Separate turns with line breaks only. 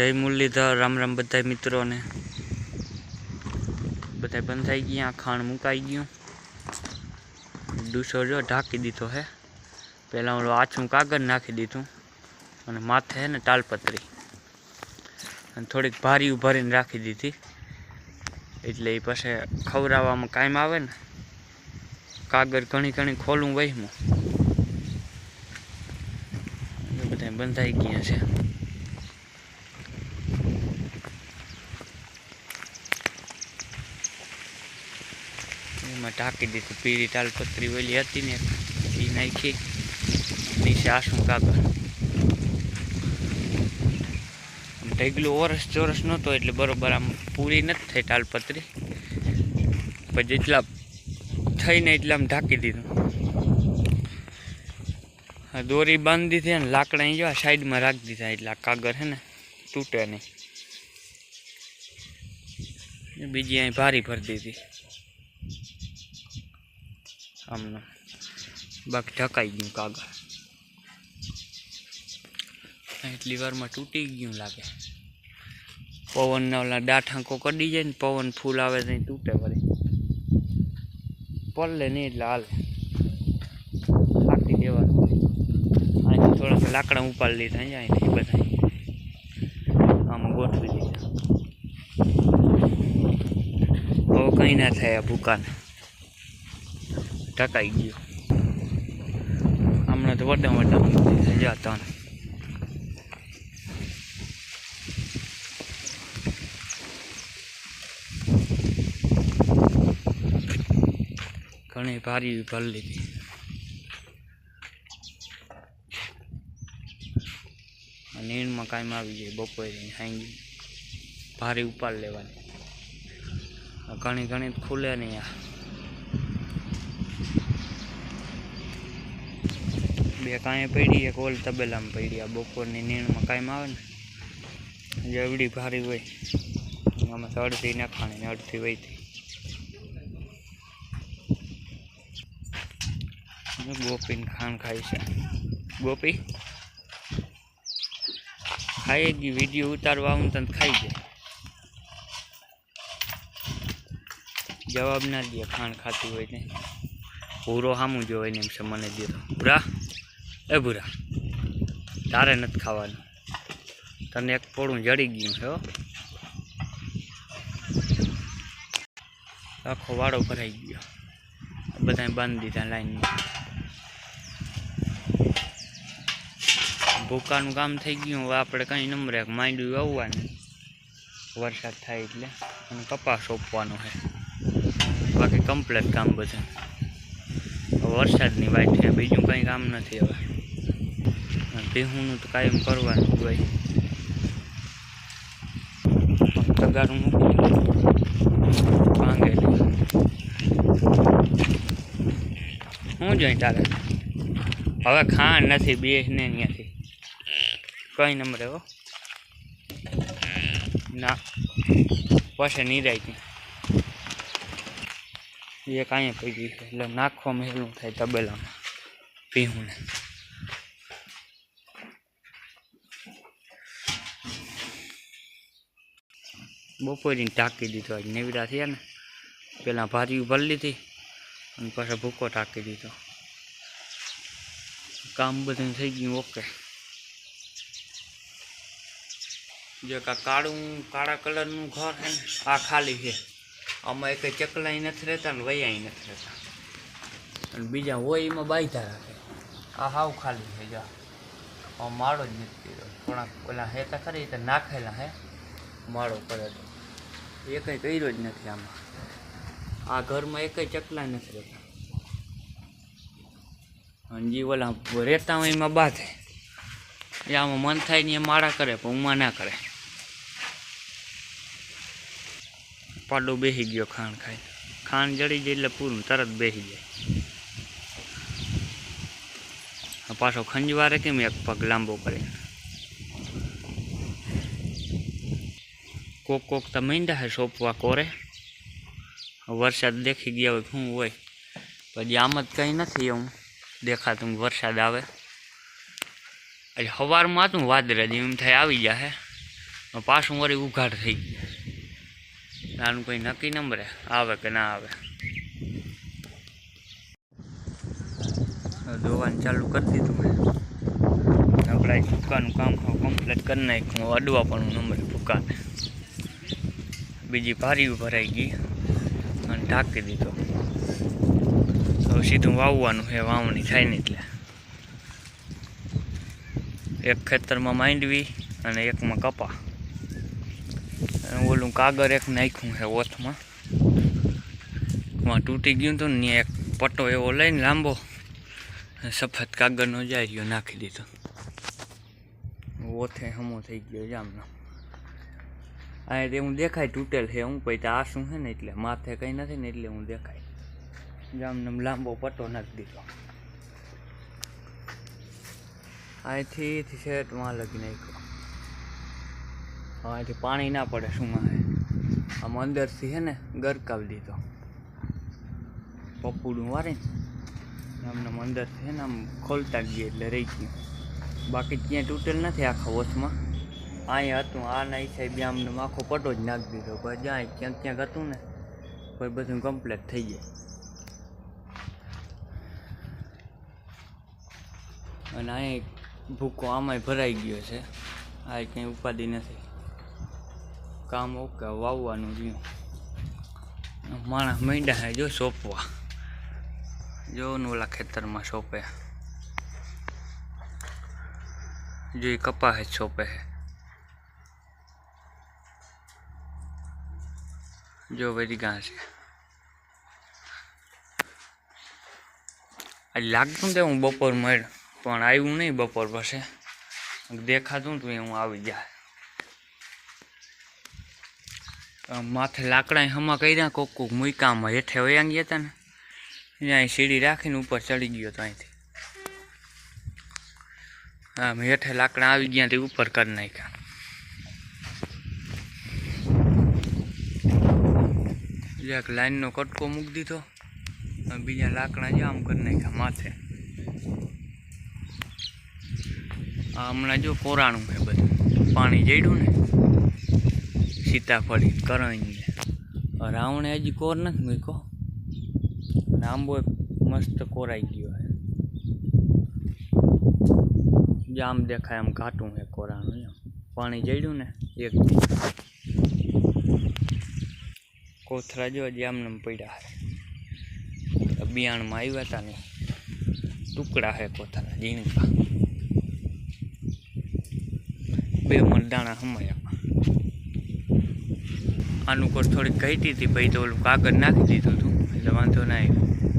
જય મુરલીધર, રામ રામ બધા મિત્રોને. બધા બંધ થઈ ગયા, ખાણ મુકાઈ ગયું. ડૂસો જો ઢાંકી દીધો હે. પહેલાં ઓલું આછું કાગળ નાખી દીધું અને માથે હે ને તાલપત્રી. અને થોડીક ભારી ઉભારીને રાખી દીધી. એટલે એ પાસે ખવડાવવામાં કાયમ આવે ને. કાગળ ઘણી ઘણી ખોલું વહીમું બધા બંધાઈ ગયા છે. એમાં ઢાંકી દીધું. પીળી તાલપત્રી ઓલી હતી ને, એ નાખી. નીચે આસું કાગળ. ઢગલું ઓરસ ચોરસ નહોતો એટલે બરોબર આમ પૂરી નથી થઈ તાલપત્રી. પછી જેટલા થઈને એટલે આમ ઢાંકી દીધું. દોરી બાંધી દીધી અને લાકડા અહીં જવા સાઈડમાં રાખી દીધા. એટલે આ કાગળ છે ને, તૂટે નહીં. બીજી અહીં ભારી ભરી દીધી. આમનો બાકી ઢકાઈ ગયું કાગળ એટલી વારમાં તૂટી ગયું લાગે પવનના ઓલા ડાઠાંકો કડી જાય ને પવન ફૂલ આવે તો તૂટે વળી પલ્લે નહીં એટલે હાલે કાપી દેવાનું હોય અહીંથી થોડાક લાકડા ઉપાડી લીધા અહીંયા અહીંથી બધા આમાં ગોઠવી દીધા હવે કંઈ ના થાય આ ભૂકાને ઢકાઈ ગયો. હમણાં તો વડા વડા જતા ઘણી ભારી ભરી લીધી. નીણમાં કાંઈ આવી જાય, બપોરે હાંગી ભારી ઉપાડ લેવાની. ઘણી ઘણી ખુલે નહીં આ. બે કાંઈ પડી એક ઓલ તબેલામાં પડી આ બપોરની નીણમાં કાંઈ આવે ને. જે એવડી ભારી હોય. આમાં અડધી નાખાણી ને અડધી વહીથી ગોપીને ખાણ ખાય છે. ગોપી? ખાઈ ગઈ વીડિયો ઉતારવા આવું તને ખાઈ જાય. જવાબ ના દે ખાણ ખાતી હોય ને. પૂરો સામું ને એમ છે મને દે તો. ભૂરા એ તારે નથી ખાવાનું. તને એક પોળું જડી ગયું છે આખો વાળો ભરાઈ ગયો. બધાને બાંધી દીધા લાઈનમાં. ભૂકાનું કામ થઈ ગયું, હવે આપણે કંઈ નંબરે માંડ્યું આવવાનું વરસાદ થાય એટલે, અને કપાસ ઓપવાનો છે. બાકી કમ્પ્લેટ કામ બધું વરસાદની વાત છે, બીજું કંઈ કામ નથી હવે. ભીહુંનું તો કાયમ કરવાનું હોય. તગારું મૂકી ભાંગે હું જોઈ તારે? હવે ખાંડ નથી બે ને ત્યાંથી કઈ નંબરે હો? ના. પછી નિરાય એ કાંઈ પડી ગયું એટલે નાખવા મહેલું થાય તબેલામાં. પીહુંને બપોરની ટાંકી દીધો. આજ નેવડા થયા ને. પહેલાં ભારી ભરી લીધી અને પાછા ભૂકો ટાંકી દીધો. કામ બધું થઈ ગયું, ઓકે. જો કા કાળું, કાળા કલરનું ઘર છે ને, આ ખાલી છે. આમાં એક ચકલાઈ નથી રહેતા ને વૈયા નથી રહેતા. અને બીજા હોય એમાં બાંધા રાખે. આ હાવ ખાલી છે, જો. માળો જ નથી થોડાક પેલા હેતા ખરી નાખેલા હે માળો કરે તો એ કંઈ કર્યો જ નથી આમાં. આ ઘરમાં એકેય ચકલા નથી રહેતા. હંજી ઓલા રહેતા હોય એમાં બાધે. એ આમાં મન થાય ને એ માળા કરે, પણ ઉમા ના કરે. પાડો બેસી ગયો ખાણ ખાઈ ખાણ જડી જાય એટલે પૂરું, તરત બેસી જાય. પાછો ખંજવારે કેમ એક પગ લાંબો કરે? કોક કોક તો મીંડા હે સોંપવા કોરે. વરસાદ દેખી ગયા હોય શું હોય. પછી આમ જ કંઈ નથી એવું દેખાતું વરસાદ આવે. એટલે સવારમાં હતું વાદળા જેમ થાય આવી જશે પાછું વળી ઉઘાડ થઈ ગયા. આનું કોઈ નક્કી નંબરે આવે કે ના આવે. દોવાનું ચાલુ કરી દીધું મેં. આપણે આ ફૂકાનું કામ કમ્પ્લીટ કરી નાખ્યું. અડવા પણ નંબર ફૂકાને. બીજી ભારીઓ ભરાઈ ગઈ અને ઢાંકી દીધો. હવે સીધું વાવવાનું છે, વાવણી થાય ને એટલે. એક ખેતરમાં માંડવી અને એકમાં કપા. ઓલું કાગળ એક નાખ્યું છે ઓથમાં. માં તૂટી ગયું હતું ને એક પટ્ટો એવો લઈને લાંબો સફેદ કાગરનો જાય રહ્યો નાખી દીધો. ઓથે હમો થઈ ગયો જામનો આ તે હું દેખાય તૂટેલ છે હું પછી આ શું છે ને એટલે માથે કંઈ નથી ને એટલે હું દેખાય. જામને લાંબો પટ્ટો નાખી દીધો. અહીંથી શેટમાં લગી નાખ્યો. અહીંથી પાણી ના પડે શું માં આમ અંદરથી છે ને ગરકાવી દીધો. પપ્પુડું વારીને આમને અંદરથી છે ને આમ ખોલતા ગઈ એટલે રહી ગયું. બાકી ત્યાં તૂટેલ નથી આખા ઓછમાં અહીંયા હતું, આ ના હિસાબે આમને આખો પટો જ નાખી દીધો. પછી જાય, ક્યાંક ક્યાંક હતું ને, પછી બધું કમ્પ્લીટ થઈ જાય. અને અહીં ભૂકો આમાંય ભરાઈ ગયો છે. આ કંઈ ઉપાધિ નથી. કામ ઓકે, વાવવાનું રહ્યું માણસ માંડ્યા હે, જો સોંપવા. જો ઓલા ખેતરમાં સોંપે. જો એ કપાસ સોંપે હે. જો વરી ઘાસ લાગતું તે હું બપોર મળ પણ આવ્યું નહીં બપોર પછી. દેખાતું તું એ હું આવી જાય માથે લાકડા હમા કર્યા કોક કોક મૂકામાં હેઠે વયા ગયા હતા ને. ત્યાં સીડી રાખીને ઉપર ચડી ગયો તો અહીંથી. હા હેઠે લાકડા આવી ગયા તે ઉપર કરી નાખ્યા. એક લાઈનનો કટકો મૂકી દીધો. બીજા લાકડા જે આમ કરી નાખ્યા માથે. હમણાં જો કોરાણું છે બધું. પાણી જડ્યું ને? સીતાફળી કરણી રાવણે હજી કોર નથી મૂક્યો. આંબો મસ્ત કોરાઈ ગયો છે. જામ દેખાય આમ ઘાટું છે કોરાનું પાણી જડ્યું ને? એક કોથરા જો હજી આમને આમ પડ્યા બિયાણમાં આવ્યા હતા ને. ટુકડા હે કોથરા, ઝીણકા. બે મરદાણા હમાયા. આનું કોર થોડીક ઘટી હતી, ભાઈ તો ઓલું કાગળ નાખી દીધું હતું, એટલે વાંધો ના આવ્યો.